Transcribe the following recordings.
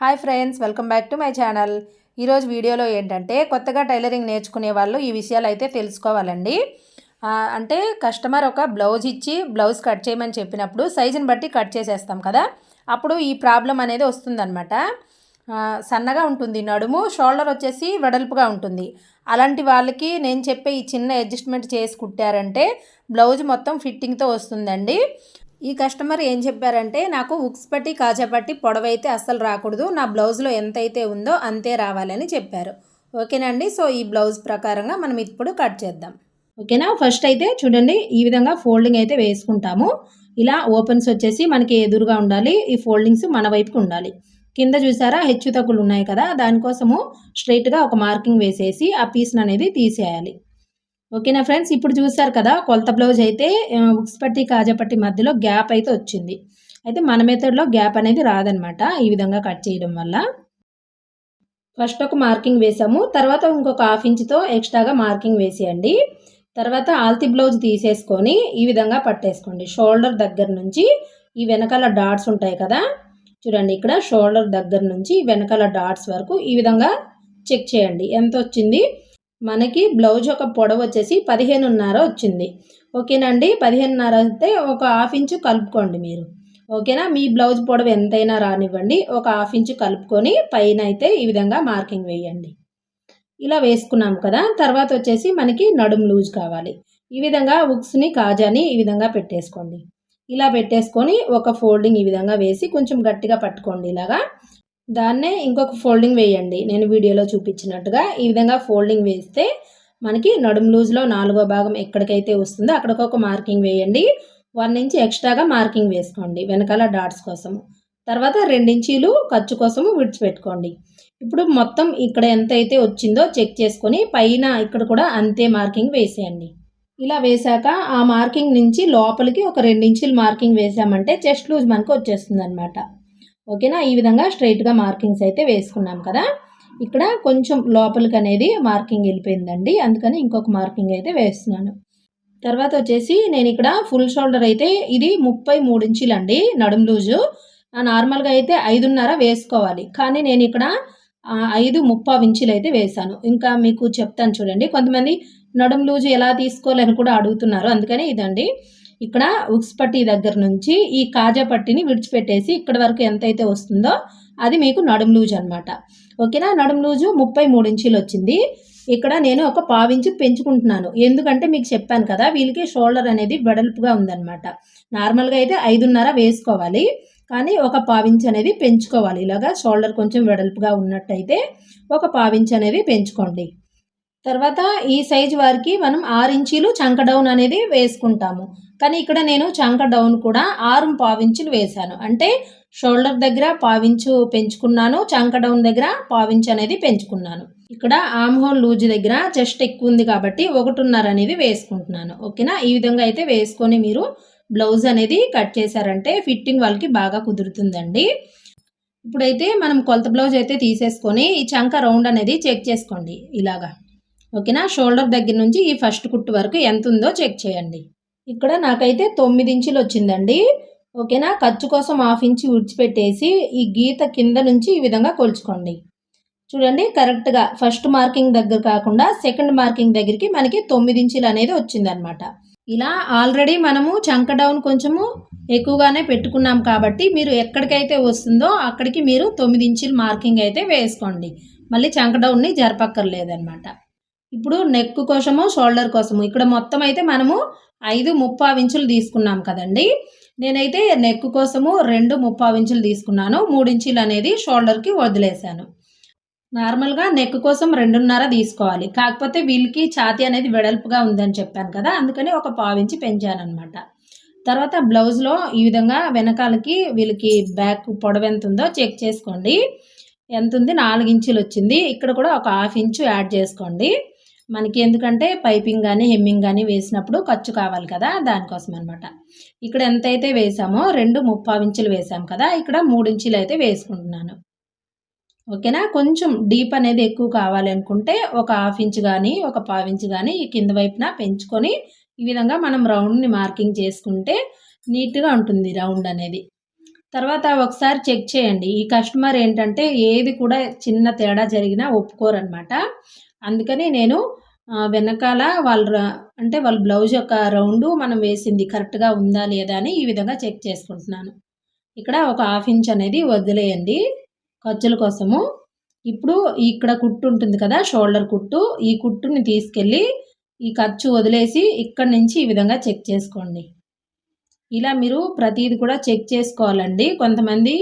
Hi friends welcome back to my channel. ఈరోజు వీడియోలో ఏంటంటే కొత్తగా టైలరింగ్ నేర్చుకునే వాళ్ళు ఈ విషయాలు అయితే తెలుసుకోవాలండి అంటే కస్టమర్ ఒక బ్లౌజ్ ఇచ్చి బ్లౌజ్ కట్ చేయమని చెప్పినప్పుడు సైజుని బట్టి కట్ చేసేస్తాం కదా. అప్పుడు ఈ ప్రాబ్లం అనేది వస్తుందన్నమాట. సన్నగా ఉంటుంది నడుము షోల్డర్ వచ్చేసి వెడల్పుగా ఉంటుంది. అలాంటి వాళ్ళకి నేను చెప్పే ఈ చిన్న అడ్జస్ట్మెంట్ చేసి కుట్టారంటే బ్లౌజ్ మొత్తం ఫిట్టింగ్తో వస్తుందండి. ఈ కస్టమర్ ఏం చెప్పారంటే నాకు ఉక్స్ పట్టి కాజాపట్టి పొడవైతే అస్సలు రాకూడదు. నా బ్లౌజ్లో ఎంతైతే ఉందో అంతే రావాలని చెప్పారు. ఓకేనండి? సో ఈ బ్లౌజ్ ప్రకారంగా మనం ఇప్పుడు కట్ చేద్దాం. ఓకేనా? ఫస్ట్ అయితే చూడండి ఈ విధంగా ఫోల్డింగ్ అయితే వేసుకుంటాము. ఇలా ఓపెన్స్ వచ్చేసి మనకి ఎదురుగా ఉండాలి. ఈ ఫోల్డింగ్స్ మన వైపుకి ఉండాలి. కింద చూసారా? హెచ్చు తగ్గులు ఉన్నాయి కదా. దానికోసము స్ట్రైట్గా ఒక మార్కింగ్ వేసేసి ఆ పీస్ని అనేది తీసేయాలి. ఓకేనా ఫ్రెండ్స్ ఇప్పుడు చూసారు కదా కొలత బ్లౌజ్ అయితే ఉక్స్ పట్టి కాజపట్టి మధ్యలో గ్యాప్ అయితే వచ్చింది. అయితే మన మెథడ్లో గ్యాప్ అనేది రాదనమాట ఈ విధంగా కట్ చేయడం వల్ల. ఫస్ట్ ఒక మార్కింగ్ వేసాము తర్వాత ఇంకొక హాఫ్ ఇంచ్తో ఎక్స్ట్రాగా మార్కింగ్ వేసేయండి. తర్వాత ఆల్తి బ్లౌజ్ తీసేసుకొని ఈ విధంగా పట్టేసుకోండి. షోల్డర్ దగ్గర నుంచి ఈ వెనకాల డాట్స్ ఉంటాయి కదా చూడండి ఇక్కడ షోల్డర్ దగ్గర నుంచి వెనకాల డాట్స్ వరకు ఈ విధంగా చెక్ చేయండి. ఎంత వచ్చింది? మనకి బ్లౌజ్ ఒక పొడవు వచ్చేసి పదిహేనున్నర వచ్చింది. ఓకేనండి పదిహేనున్నర అయితే ఒక హాఫ్ ఇంచు కలుపుకోండి మీరు. ఓకేనా మీ బ్లౌజ్ పొడవు ఎంతైనా రానివ్వండి. ఒక హాఫ్ ఇంచు కలుపుకొని పైన అయితే ఈ విధంగా మార్కింగ్ వేయండి. ఇలా వేసుకున్నాం కదా? తర్వాత వచ్చేసి మనకి నడుము లూజ్ కావాలి. ఈ విధంగా ఉక్స్ని కాజాని ఈ విధంగా పెట్టేసుకోండి. ఇలా పెట్టేసుకొని ఒక ఫోల్డింగ్ ఈ విధంగా వేసి కొంచెం గట్టిగా పట్టుకోండి ఇలాగా. దాన్నే ఇంకొక ఫోల్డింగ్ వేయండి. నేను వీడియోలో చూపించినట్టుగా ఈ విధంగా ఫోల్డింగ్ వేస్తే మనకి నడుం లూజ్లో నాలుగో భాగం ఎక్కడికైతే వస్తుందో అక్కడికి ఒక మార్కింగ్ వేయండి. వన్ ఇంచ్ ఎక్స్ట్రాగా మార్కింగ్ వేసుకోండి వెనకాల డాట్స్ కోసము తర్వాత రెండించీలు ఖర్చు కోసము విడిచిపెట్టుకోండి. ఇప్పుడు మొత్తం ఇక్కడ ఎంత అయితే వచ్చిందో చెక్ చేసుకొని పైన ఇక్కడ కూడా అంతే మార్కింగ్ వేసేయండి. ఇలా వేశాక ఆ మార్కింగ్ నుంచి లోపలికి ఒక రెండించీలు మార్కింగ్ వేసామంటే చెస్ట్ లూజ్ మనకు వచ్చేస్తుంది అనమాట ఓకేనా? ఈ విధంగా స్ట్రైట్గా మార్కింగ్స్ అయితే వేసుకున్నాం కదా. ఇక్కడ కొంచెం లోపలికి అనేది మార్కింగ్ వెళ్ళిపోయిందండి. అందుకని ఇంకొక మార్కింగ్ అయితే వేస్తున్నాను. తర్వాత వచ్చేసి నేను ఇక్కడ ఫుల్ షోల్డర్ అయితే ఇది ముప్పై మూడు ఇంచులు అండి నడుం లూజు. ఆ, నార్మల్గా అయితే ఐదున్నర వేసుకోవాలి. కానీ నేను ఇక్కడ ఐదు ముప్పావు ఇంచులు అయితే వేశాను. ఇంకా మీకు చెప్తాను చూడండి. కొంతమంది నడుం లూజు ఎలా తీసుకోవాలని కూడా అడుగుతున్నారు. అందుకని ఇదండి. ఇక్కడ ఉక్స్ పట్టి దగ్గర నుంచి ఈ కాజా పట్టిని విడిచిపెట్టేసి ఇక్కడ వరకు ఎంతైతే వస్తుందో అది మీకు నడుము లూజ్ అనమాట ఓకేనా? నడుము లూజు ముప్పై మూడు ఇంచులు వచ్చింది. ఇక్కడ నేను ఒక పావించు పెంచుకుంటున్నాను. ఎందుకంటే మీకు చెప్పాను కదా వీళ్ళకి షోల్డర్ అనేది వెడల్పుగా ఉందన్నమాట. నార్మల్గా అయితే ఐదున్నర వేసుకోవాలి. కానీ ఒక పావించి అనేది పెంచుకోవాలి. ఇలాగా షోల్డర్ కొంచెం వెడల్పుగా ఉన్నట్టయితే ఒక పావించి అనేది పెంచుకోండి. తర్వాత ఈ సైజ్ వారికి మనం ఆరు ఇంచీలు చంక డౌన్ అనేది వేసుకుంటాము. కానీ ఇక్కడ నేను చంక డౌన్ కూడా ఆరు పావించులు వేశాను. అంటే షోల్డర్ దగ్గర పావించు పెంచుకున్నాను చంక డౌన్ దగ్గర పావించు అనేది పెంచుకున్నాను. ఇక్కడ ఆమ్హోల్ లూజ్ దగ్గర చెస్ట్ ఎక్కువ ఉంది కాబట్టి ఒకటిన్నర అనేది వేసుకుంటున్నాను. ఓకేనా? ఈ విధంగా అయితే వేసుకొని మీరు బ్లౌజ్ అనేది కట్ చేశారంటే ఫిట్టింగ్ వాళ్ళకి బాగా కుదురుతుందండి. ఇప్పుడైతే మనం కొలత బ్లౌజ్ అయితే తీసేసుకొని ఈ చంక రౌండ్ అనేది చెక్ చేసుకోండి. ఇలాగా. ఓకేనా? షోల్డర్ దగ్గర నుంచి ఈ ఫస్ట్ కుట్టు వరకు ఎంత ఉందో చెక్ చేయండి. ఇక్కడ నాకైతే తొమ్మిది ఇంచులు వచ్చిందండి. ఓకేనా? ఖర్చు కోసం హాఫ్ ఇంచు విడిచిపెట్టేసి ఈ గీత కింద నుంచి ఈ విధంగా కొలుచుకోండి. చూడండి కరెక్ట్గా ఫస్ట్ మార్కింగ్ దగ్గర కాకుండా సెకండ్ మార్కింగ్ దగ్గరికి మనకి తొమ్మిది ఇంచులు అనేది వచ్చిందనమాట ఇలా ఆల్రెడీ మనము చంక డౌన్ కొంచెము ఎక్కువగానే పెట్టుకున్నాం కాబట్టి మీరు ఎక్కడికైతే వస్తుందో అక్కడికి మీరు తొమ్మిది ఇంచులు మార్కింగ్ అయితే వేసుకోండి. మళ్ళీ చంక డౌన్ని జరపక్కర్లేదనమాట ఇప్పుడు నెక్ కోసము షోల్డర్ కోసము ఇక్కడ మొత్తం అయితే మనము ఐదు ముప్పావు ఇంచులు తీసుకున్నాం కదండి. నేనైతే నెక్ కోసము రెండు ముప్పావు ఇంచులు తీసుకున్నాను. మూడు ఇంచులు అనేది షోల్డర్కి వదిలేశాను. నార్మల్గా నెక్ కోసం రెండున్నర తీసుకోవాలి. కాకపోతే వీళ్ళకి ఛాతీ అనేది వెడల్పుగా ఉందని చెప్పాను కదా అందుకని ఒక పావించి పెంచాను అనమాట తర్వాత బ్లౌజ్లో ఈ విధంగా వెనకాలకి వీళ్ళకి బ్యాక్ పొడవు ఎంత ఉందో చెక్ చేసుకోండి. ఎంత ఉంది? నాలుగు ఇంచులు వచ్చింది. ఇక్కడ కూడా ఒక హాఫ్ ఇంచు యాడ్ చేసుకోండి. మనకి ఎందుకంటే పైపింగ్ కానీ హెమ్మింగ్ కానీ వేసినప్పుడు ఖర్చు కావాలి కదా దానికోసం అనమాట ఇక్కడ ఎంతైతే వేసామో రెండు ముప్పావు ఇంచులు వేసాం కదా ఇక్కడ మూడు ఇంచులు అయితే వేసుకుంటున్నాను. ఓకేనా? కొంచెం డీప్ అనేది ఎక్కువ కావాలి అనుకుంటే ఒక హాఫ్ ఇంచ్ కానీ ఒక పావు ఇంచ్ కానీ ఈ కింద వైపున పెంచుకొని ఈ విధంగా మనం రౌండ్ని మార్కింగ్ చేసుకుంటే నీట్గా ఉంటుంది రౌండ్ అనేది. తర్వాత ఒకసారి చెక్ చేయండి. ఈ కస్టమర్ ఏంటంటే ఏది కూడా చిన్న తేడా జరిగినా ఒప్పుకోరనమాట అందుకని నేను వెనకాల వాళ్ళ అంటే వాళ్ళ బ్లౌజ్ యొక్క రౌండ్ మనం వేసింది కరెక్ట్గా ఉందా లేదా అని ఈ విధంగా చెక్ చేసుకుంటున్నాను. ఇక్కడ ఒక హాఫ్ ఇంచ్ అనేది వదిలేయండి ఖర్చుల కోసము. ఇప్పుడు ఇక్కడ కుట్టు ఉంటుంది కదా షోల్డర్ కుట్టు ఈ కుట్టుని తీసుకెళ్ళి ఈ ఖర్చు వదిలేసి ఇక్కడ నుంచి ఈ విధంగా చెక్ చేసుకోండి. ఇలా మీరు ప్రతిది కూడా చెక్ చేసుకోవాలండి. కొంతమంది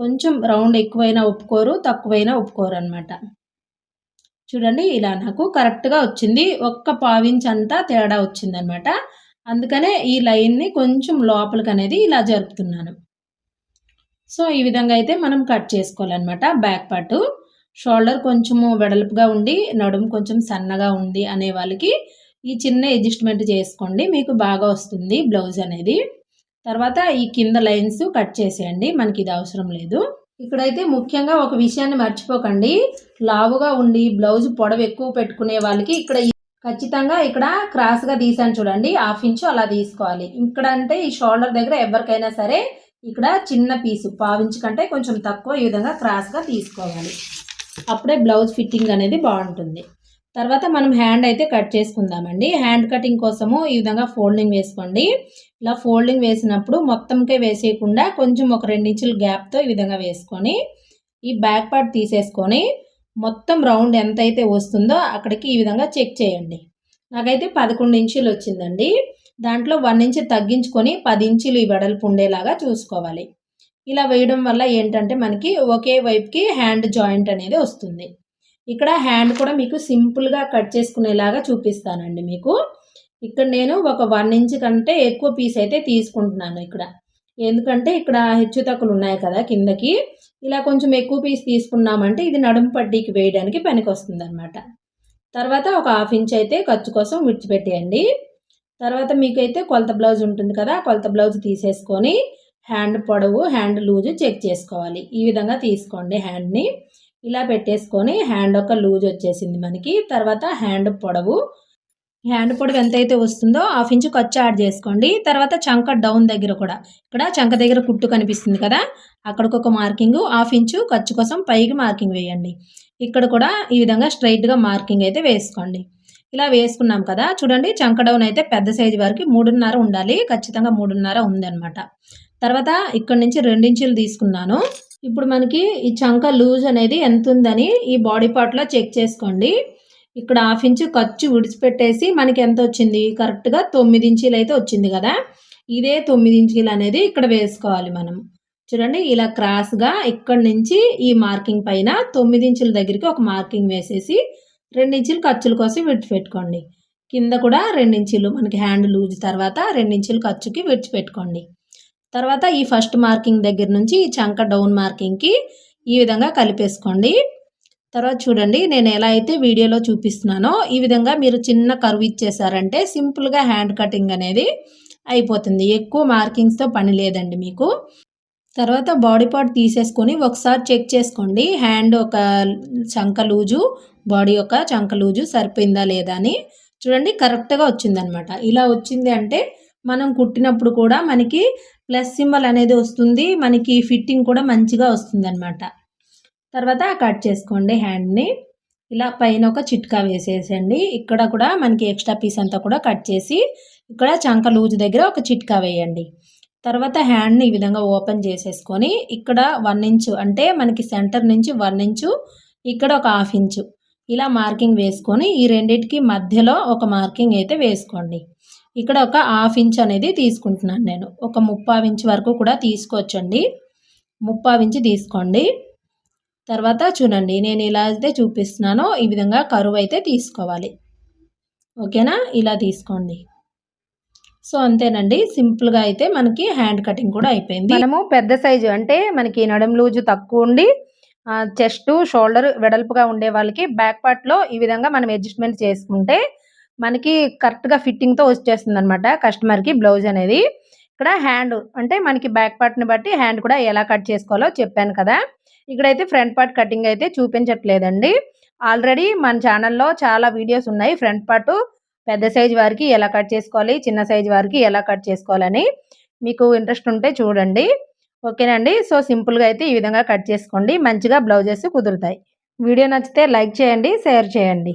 కొంచెం రౌండ్ ఎక్కువైనా ఒప్పుకోరు తక్కువైనా ఒప్పుకోరు అనమాట చూడండి ఇలా నాకు కరెక్ట్గా వచ్చింది. ఒక్క పావించ్ అంతా తేడా వచ్చిందనమాట. అందుకనే ఈ లైన్ని కొంచెం లోపలికి అనేది ఇలా జరుపుతున్నాను. సో ఈ విధంగా అయితే మనం కట్ చేసుకోవాలన్నమాట బ్యాక్ పార్ట్. షోల్డర్ కొంచెము వెడల్పుగా ఉండి నడుము కొంచెం సన్నగా ఉంది అనే వాళ్ళకి ఈ చిన్న అడ్జస్ట్మెంట్ చేసుకోండి. మీకు బాగా వస్తుంది బ్లౌజ్ అనేది. తర్వాత ఈ కింద లైన్స్ కట్ చేసేయండి. మనకి ఇది అవసరం లేదు. ఇక్కడైతే ముఖ్యంగా ఒక విషయాన్ని మర్చిపోకండి. లావుగా ఉండి బ్లౌజ్ పొడవు ఎక్కువ పెట్టుకునే వాళ్ళకి ఇక్కడ ఖచ్చితంగా ఇక్కడ క్రాస్గా తీసాను చూడండి. హాఫ్ ఇంచు అలా తీసుకోవాలి. ఇక్కడ అంటే ఈ షోల్డర్ దగ్గర ఎవరికైనా సరే ఇక్కడ చిన్న పీసు పావించు కంటే కొంచెం తక్కువ ఈ విధంగా క్రాస్గా తీసుకోవాలి. అప్పుడే బ్లౌజ్ ఫిట్టింగ్ అనేది బాగుంటుంది. తర్వాత మనం హ్యాండ్ అయితే కట్ చేసుకుందామండి. హ్యాండ్ కటింగ్ కోసము ఈ విధంగా ఫోల్డింగ్ వేసుకోండి. ఇలా ఫోల్డింగ్ వేసినప్పుడు మొత్తంకే వేసేయకుండా కొంచెం ఒక రెండు గ్యాప్తో ఈ విధంగా వేసుకొని ఈ బ్యాక్ పార్ట్ తీసేసుకొని మొత్తం రౌండ్ ఎంత అయితే వస్తుందో అక్కడికి ఈ విధంగా చెక్ చేయండి. నాకైతే పదకొండు ఇంచులు వచ్చిందండి. దాంట్లో వన్ ఇంచ్ తగ్గించుకొని పది ఇంచులు ఈ వెడల్పు ఉండేలాగా చూసుకోవాలి. ఇలా వేయడం వల్ల ఏంటంటే మనకి ఒకే వైపుకి హ్యాండ్ జాయింట్ అనేది వస్తుంది. ఇక్కడ హ్యాండ్ కూడా మీకు సింపుల్గా కట్ చేసుకునేలాగా చూపిస్తానండి మీకు. ఇక్కడ నేను ఒక వన్ ఇంచ్ కంటే ఎక్కువ పీస్ అయితే తీసుకుంటున్నాను ఇక్కడ. ఎందుకంటే ఇక్కడ హెచ్చు తక్కువలు ఉన్నాయి కదా కిందకి. ఇలా కొంచెం ఎక్కువ పీస్ తీసుకున్నామంటే ఇది నడుము పడ్డీకి వేయడానికి పనికి వస్తుంది అనమాట తర్వాత ఒక హాఫ్ ఇంచ్ అయితే ఖర్చు కోసం విడిచిపెట్టేయండి. తర్వాత మీకైతే కొలత బ్లౌజ్ ఉంటుంది కదా కొలత బ్లౌజ్ తీసేసుకొని హ్యాండ్ పొడవు హ్యాండ్ లూజు చెక్ చేసుకోవాలి. ఈ విధంగా తీసుకోండి హ్యాండ్ని ఇలా పెట్టేసుకొని హ్యాండ్ ఒక లూజ్ వచ్చేసింది మనకి. తర్వాత హ్యాండ్ పొడవు. హ్యాండ్ పొడవు ఎంతైతే వస్తుందో హాఫ్ ఇంచు ఖర్చు యాడ్ చేసుకోండి. తర్వాత చంక డౌన్ దగ్గర కూడా. ఇక్కడ చంక దగ్గర కుట్టు కనిపిస్తుంది కదా? అక్కడికి ఒక మార్కింగ్ హాఫ్ ఇంచు ఖర్చు కోసం పైకి మార్కింగ్ వేయండి. ఇక్కడ కూడా ఈ విధంగా స్ట్రైట్గా మార్కింగ్ అయితే వేసుకోండి. ఇలా వేసుకున్నాం కదా? చూడండి చంక డౌన్ అయితే పెద్ద సైజు వరకు మూడున్నర ఉండాలి. ఖచ్చితంగా మూడున్నర ఉందన్నమాట. తర్వాత ఇక్కడ నుంచి రెండించులు తీసుకున్నాను. ఇప్పుడు మనకి ఈ చంక లూజ్ అనేది ఎంత ఉందని ఈ బాడీ పార్ట్లో చెక్ చేసుకోండి. ఇక్కడ హాఫ్ ఇంచు ఖర్చు విడిచిపెట్టేసి మనకి ఎంత వచ్చింది? కరెక్ట్గా తొమ్మిది ఇంచీలు అయితే వచ్చింది కదా. ఇదే తొమ్మిది ఇంచీలు అనేది ఇక్కడ వేసుకోవాలి మనం. చూడండి ఇలా క్రాస్గా ఇక్కడ నుంచి ఈ మార్కింగ్ పైన తొమ్మిది ఇంచుల దగ్గరికి ఒక మార్కింగ్ వేసేసి రెండించులు ఖర్చుల కోసం విడిచిపెట్టుకోండి. కింద కూడా రెండించులు మనకి హ్యాండ్ లూజ్ తర్వాత రెండించులు ఖర్చుకి విడిచిపెట్టుకోండి. తర్వాత ఈ ఫస్ట్ మార్కింగ్ దగ్గర నుంచి ఈ చంక డౌన్ మార్కింగ్కి ఈ విధంగా కలిపేసుకోండి. తర్వాత చూడండి నేను ఎలా అయితే వీడియోలో చూపిస్తున్నానో ఈ విధంగా మీరు చిన్న కరువు ఇచ్చేసారంటే సింపుల్గా హ్యాండ్ కటింగ్ అనేది అయిపోతుంది. ఎక్కువ మార్కింగ్స్తో పని లేదండి మీకు. తర్వాత బాడీ పార్ట్ తీసేసుకొని ఒకసారి చెక్ చేసుకోండి హ్యాండ్ ఒక చంక లూజు బాడీ ఒక చంక లూజు సరిపోయిందా లేదా అని. చూడండి కరెక్ట్గా వచ్చిందనమాట. ఇలా వచ్చింది అంటే మనం కుట్టినప్పుడు కూడా మనకి ప్లస్ సింబల్ అనేది వస్తుంది. మనకి ఫిట్టింగ్ కూడా మంచిగా వస్తుంది అనమాట తర్వాత కట్ చేసుకోండి హ్యాండ్ని ఇలా పైన ఒక చిట్కా వేసేసండి ఇక్కడ కూడా మనకి ఎక్స్ట్రా పీస్ అంతా కూడా కట్ చేసి ఇక్కడ చంక లూజ్ దగ్గర ఒక చిట్కా వేయండి. తర్వాత హ్యాండ్ని ఈ విధంగా ఓపెన్ చేసేసుకొని ఇక్కడ వన్ ఇంచు అంటే మనకి సెంటర్ నుంచి వన్ ఇంచు ఇక్కడ ఒక హాఫ్ ఇంచు ఇలా మార్కింగ్ వేసుకొని ఈ రెండింటికి మధ్యలో ఒక మార్కింగ్ అయితే వేసుకోండి. ఇక్కడ ఒక హాఫ్ ఇంచ్ అనేది తీసుకుంటున్నాను నేను. ఒక ముప్పావు ఇంచ్ వరకు కూడా తీసుకోవచ్చండి. ముప్పావు ఇంచ్ తీసుకోండి. తర్వాత చూడండి నేను ఇలా అయితే చూపిస్తున్నానో ఈ విధంగా కరువు అయితే తీసుకోవాలి. ఓకేనా? ఇలా తీసుకోండి. సో అంతేనండి. సింపుల్గా అయితే మనకి హ్యాండ్ కటింగ్ కూడా అయిపోయింది. మనము పెద్ద సైజు అంటే మనకి నడుం లూజు తక్కువ ఉండి చెస్ట్ షోల్డర్ వెడల్పుగా ఉండే వాళ్ళకి బ్యాక్ పార్ట్లో ఈ విధంగా మనం అడ్జస్ట్మెంట్ చేసుకుంటే మనకి కరెక్ట్గా ఫిట్టింగ్తో వచ్చేస్తుంది అనమాట కస్టమర్కి బ్లౌజ్ అనేది. ఇక్కడ హ్యాండ్ అంటే మనకి బ్యాక్ పార్ట్ని బట్టి హ్యాండ్ కూడా ఎలా కట్ చేసుకోవాలో చెప్పాను కదా. ఇక్కడైతే ఫ్రంట్ పార్ట్ కటింగ్ అయితే చూపించట్లేదండి. ఆల్రెడీ మన ఛానల్లో చాలా వీడియోస్ ఉన్నాయి. ఫ్రంట్ పార్ట్ పెద్ద సైజ్ వారికి ఎలా కట్ చేసుకోవాలి చిన్న సైజ్ వారికి ఎలా కట్ చేసుకోవాలని మీకు ఇంట్రెస్ట్ ఉంటే చూడండి. ఓకేనండి సో సింపుల్గా అయితే ఈ విధంగా కట్ చేసుకోండి. మంచిగా బ్లౌజెస్ కుదురుతాయి. వీడియో నచ్చితే లైక్ చేయండి షేర్ చేయండి.